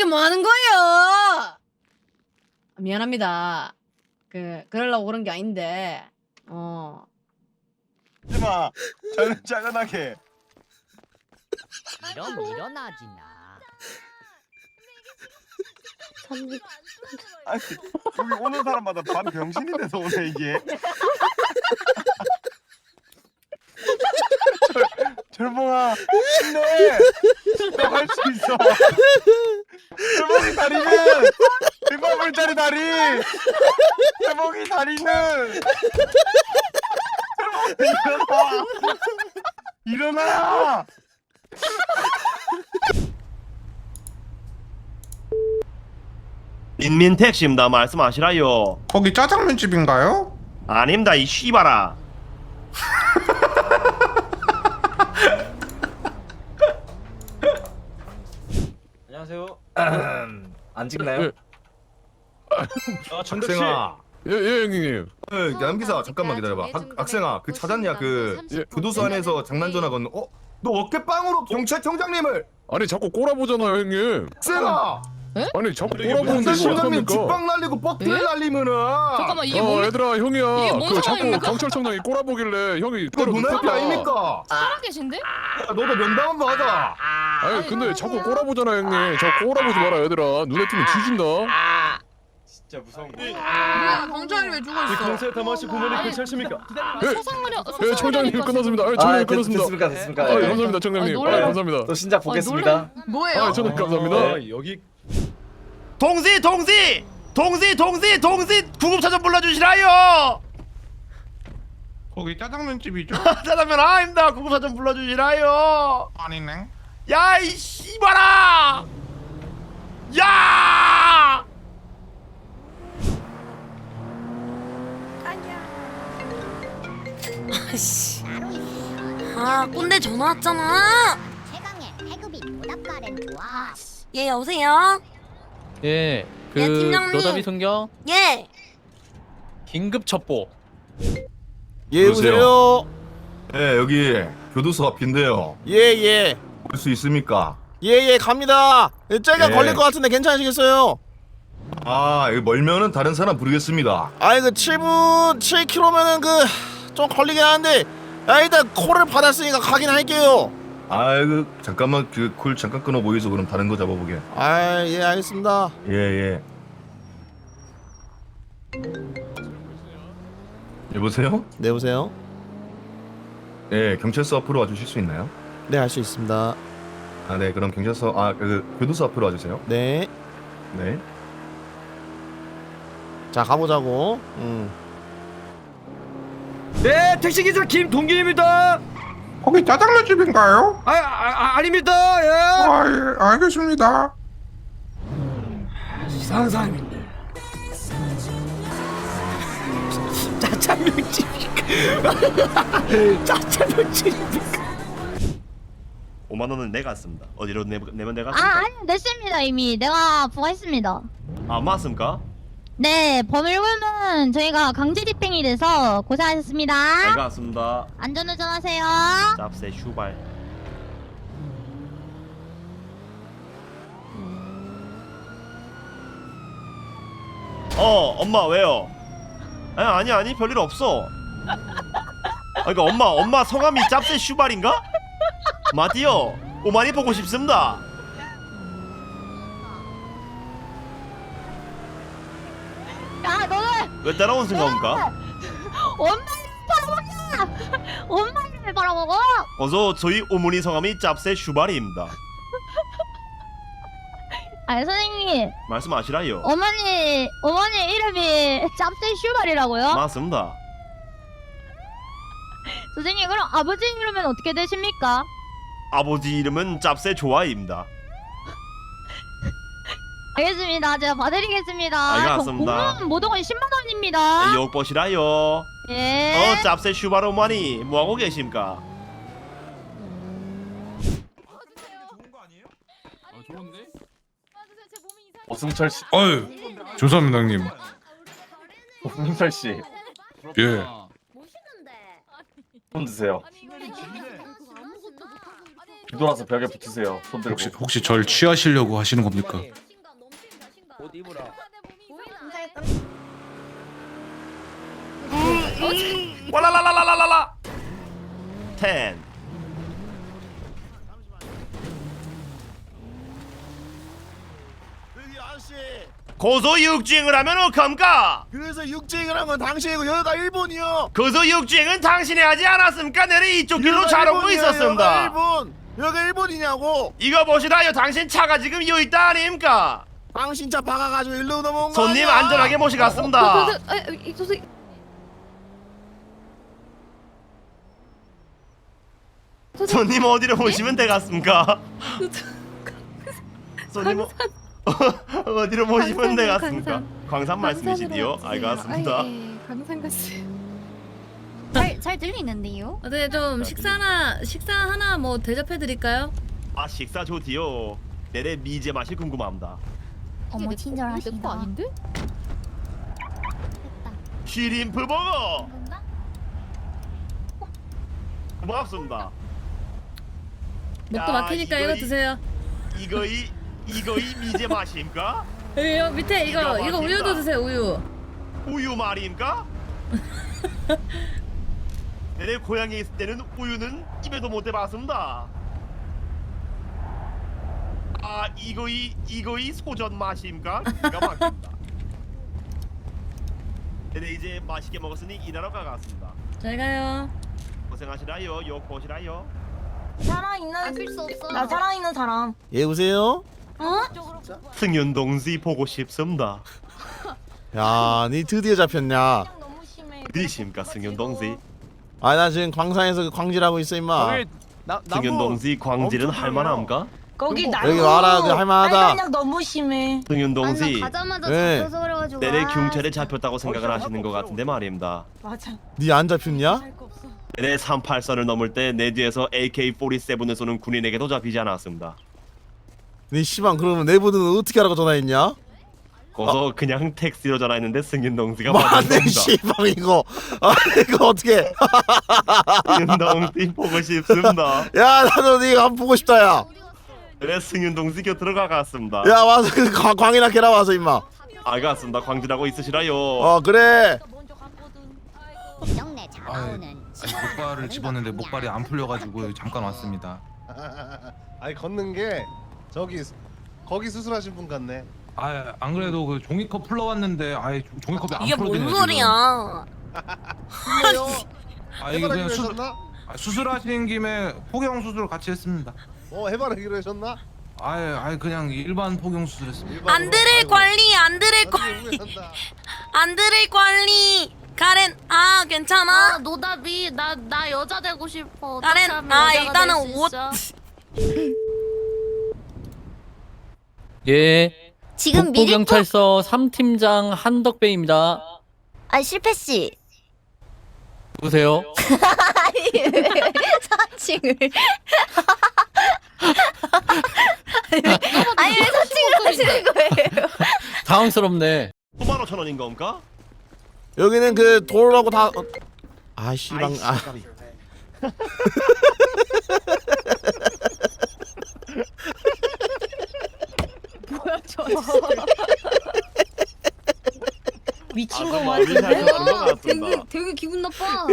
이게 뭐 하는 거예요? 미안합니다. 그 그러려고 그런 게 아닌데. 어. 하지마 저는 짜증나게 이런 일어나지 나. 아니 여기 오는 사람마다 반 병신이 돼서 오네 이게 절- 절봉아 힘내 너할 수 있어 절봉이 다리는 일반물짜리 다리 절봉이 다리는 일어나 일어나 인민 택시입니다. 말씀하시라요. 거기 짜장면 집인가요? 아닙니다. 이 씨발아. 안녕하세요. 안 찍나요? 아, 전덕 씨. 학생아, 예, 예, 형님. 어, 남기사 잠깐만 기다려봐. 학, 학생아, 그 찾았냐? 그 교도소 안에서 장난 전화 건너. 어? 너 어깨빵으로 경찰청장님을? 아니 자꾸 꼬라보잖아요, 형님. 학생아, 아니 자꾸 꼬라보는데 이거 어떡합니까? 직방 날리고 뻑들 에? 날리면은. 잠깐만 이게 어, 뭡니까? 얘들아, 이게 형이야. 뭔그 자꾸 상황입니까? 경찰청장이 꼬라보길래 형이 그거 때려 눈앞이 눕혔다. 아닙니까? 살아계신데? 야, 너도 면담 한번 하자. 아니 근데 자꾸 꼬라보잖아, 형님. 저 꼬라보지 마라, 얘들아. 눈에 띄면 뒤진다. 진짜 무서운 거. 뭐야 경찰이 왜 죽어 있어? 경찰 담화시 부모님 괜찮습니까? 소상거려. 예, 청장님 끝났습니다. 예, 청장님 끝났습니다. 됐습니까? 됐습니까? 아, 예. 예, 감사합니다, 청장님. 아, 아. 감사합니다. 또 신작 보겠습니다. 뭐예요? 아, 청장님 감사합니다. 아, 여기 동시, 동시, 동시, 동시, 동시 구급차 좀 불러주시라요. 거기 짜장면 집이죠? 짜장면 아닙니다. 구급차 좀 불러주시라요. 아니네. 야, 이 씨발아. 야! 아씨. 아 꼰대 전화 왔잖아. 최강의 태급이 보답가렌 좋아. 예 여보세요. 예, 그 예, 팀장님. 노다비 성경 예. 긴급 첩보. 예, 여보세요. 예, 여기 교도소 앞인데요. 예예 볼수 있습니까? 예 예 갑니다 짤가 예. 걸릴 것 같은데 괜찮으시겠어요? 아, 여기 멀면은 다른 사람 부르겠습니다. 아이 그 7분 7km면은 그 좀 걸리긴 하는데 야 일단 콜을 받았으니까 가긴 할게요 아, 그 잠깐만 그 콜 잠깐 끊어 보이소. 그럼 다른 거 잡아보게. 아 예 알겠습니다 예, 예. 여보세요? 네 여보세요 예, 경찰서 앞으로 와주실 수 있나요? 네할수 있습니다 아, 네, 그럼 경찰서, 아, 그 교도소 앞으로 와주세요. 네자 네. 가보자고 음. 네, 택시 기사 김동길입니다. 거기 짜장면 집인가요? 아, 아, 아 닙니다 예. 아, 예, 알겠습니다. 이상한 사람인데. 짜장면집이니까. 짜장면집이니까. 5만 원은 내가 씁니다. 어디로 내, 내면 내가 아 씁니까? 아니 냈습니다 이미 내가 부과했습니다. 아, 맞습니까? 네 범일금은 저희가 강제 집행이 돼서 고생하셨습니다. 반갑습니다. 안전운전하세요. 짭새 슈발. 어, 엄마 왜요? 아니 아니 아니 별일 없어. 아, 그러니까 엄마 엄마 성함이 짭새 슈발인가? 마디요. 오만이 보고 싶습니다. 야 너는 왜 따라온 생각입니까? 엄마를 바라보냐? 엄마를 바라보고. 어서 저희 어머니 성함이 짭새 슈발입니다. 아 선생님 말씀하시라요. 어머니 어머니 이름이 짭새 슈발이라고요? 맞습니다. 선생님 그럼 아버지 이름은 어떻게 되십니까? 아버지 이름은 짭새 좋아입니다. 알겠습니다. 제가 봐드리겠습니다. 알겠습니다. 공문 모동은 10만 원입니다. 욕보시라요. 예. 어 짭새 어머니 뭐하고 계십니까? 오승철 씨, 어유, 죄송합니다, 형님. 오승철 씨, 예. 손 드세요. 뒤돌아서 벽에 붙으세요. 손 들고. 혹시 혹시 절 취하시려고 하시는 겁니까? 옷 입으라. 와라라라라라라. 텐. 여기 아저씨 고소 육주행을 하면 어감까? 그래서 육지행을 한 건 당신이고 여기가 일본이요 고소 육주행은 당신이 하지 않았습니까? 내는 이쪽 길로 잘 오고 여기가 있었습니다. 일본 여기가 일본이냐고 이거 보시라요. 당신 차가 지금 여 있다 아닙니까? 당신 차 박아가지고 일로 넘어온 거 손님 아니야? 안전하게 모시갔습니다. 손님 어디로 모시면 되겠습니까? 손님 어- 어디로 모시면 되겠습니까? 광산 말씀이시디요? 알겠습니다. 광산 갔어요. 잘, 잘 들리는데요? 네, 좀 식사나 식사 하나 뭐 대접해 드릴까요? 아 식사 좋디요. 내내 미제 맛이 궁금합니다. 어머 친절하시다. 아닌데? 쉬림프 버거 고맙습니다. 목도 야, 막히니까 이거 이거 이- 드세요. 이거이 이거이 미제 맛입니까? 여기 여 밑에 이거 기가 이거 막힌다. 우유도 드세요 우유. 우유 말입니까? 내 고향에 있을 때는 우유는 입에도 못 대봤습니다. 아 이거이 이거이 소전 맛입니까? 기가 막힙니다. 네 이제 맛있게 먹었으니 일하러 가겠습니다. 잘 가요. 고생하시라요. 욕 보시라요. 살아있는 필수 없어. 나 살아있는 사람. 예 여보세요? 승윤 동지 보고 싶습니다. 야니 드디어 잡혔냐 너무 심해. 어디십니까 승윤 동지? 아 나 지금 광산에서 그 광질하고 있어 임마 나 승윤 동지 광질은 엄청 할만합니까? 거기 여기 나무. 와라, 그 할만하다. 알간약 너무 심해. 승윤 동지 가자마자 네. 잡혀서 그래가지고. 내내 아, 경찰에 잡혔다고 생각을 하시는 것 같은데 말입니다. 맞아. 니안 잡혔냐? 내 38선을 넘을 때 내 뒤에서 AK-47을 쏘는 군인에게도 잡히지 않았습니다. 니 씨방 그러면 내부는 어떻게 하라고 전화했냐? 거기서 그냥 택시로 전화했는데 승윤 동지가 맞네 받았습니다. 씨방 이거 아 이거 어떻게 승윤 동지 보고 싶습니다. 야 나도 니가 한번 보고 싶다 야 야 그래 승윤 동지 곁으로 가갔습니다. 와서 그 광- 광이나 캐라 와서 임마 알겠습니다. 광질하고 있으시라요. 어 그래 아이. 아니, 목발을 집었는데 목발이 안 풀려가지고 잠깐 왔습니다. 아니 걷는 게 저기 거기 수술하신 분 같네. 아, 안 그래도 그 종이컵 풀러 왔는데 아예 종- 종이컵이 안 이게 풀어지네. 뭔 소리야? 아 이게 그냥 해바라기로 수, 하셨나? 아, 수술하신 김에 포경 수술 같이 했습니다. 어 해바라 기로 하셨나? 아예 아예 그냥 일반 포경 수술 했습니다. 안드레 관리, 안드레 관리, 안드레 관리. 가렌, 아 괜찮아? 노답이 나 나 여자 되고 싶어. 가렌, 아 일단은 옷. 예. 지금 미리 북부경찰서 3팀장 한덕배입니다. 아 실패 씨. 누구세요? 사칭을. 아니 왜 사칭을 하시는 거예요? 당황스럽네. 9만 5천 원인 겁니까? 여기는 그 돌하고 다 어, 아 씨 방 아 뭐야 저. 미친 아, 거? 드는 것 같습니다. 되게 되게 기분 나빠.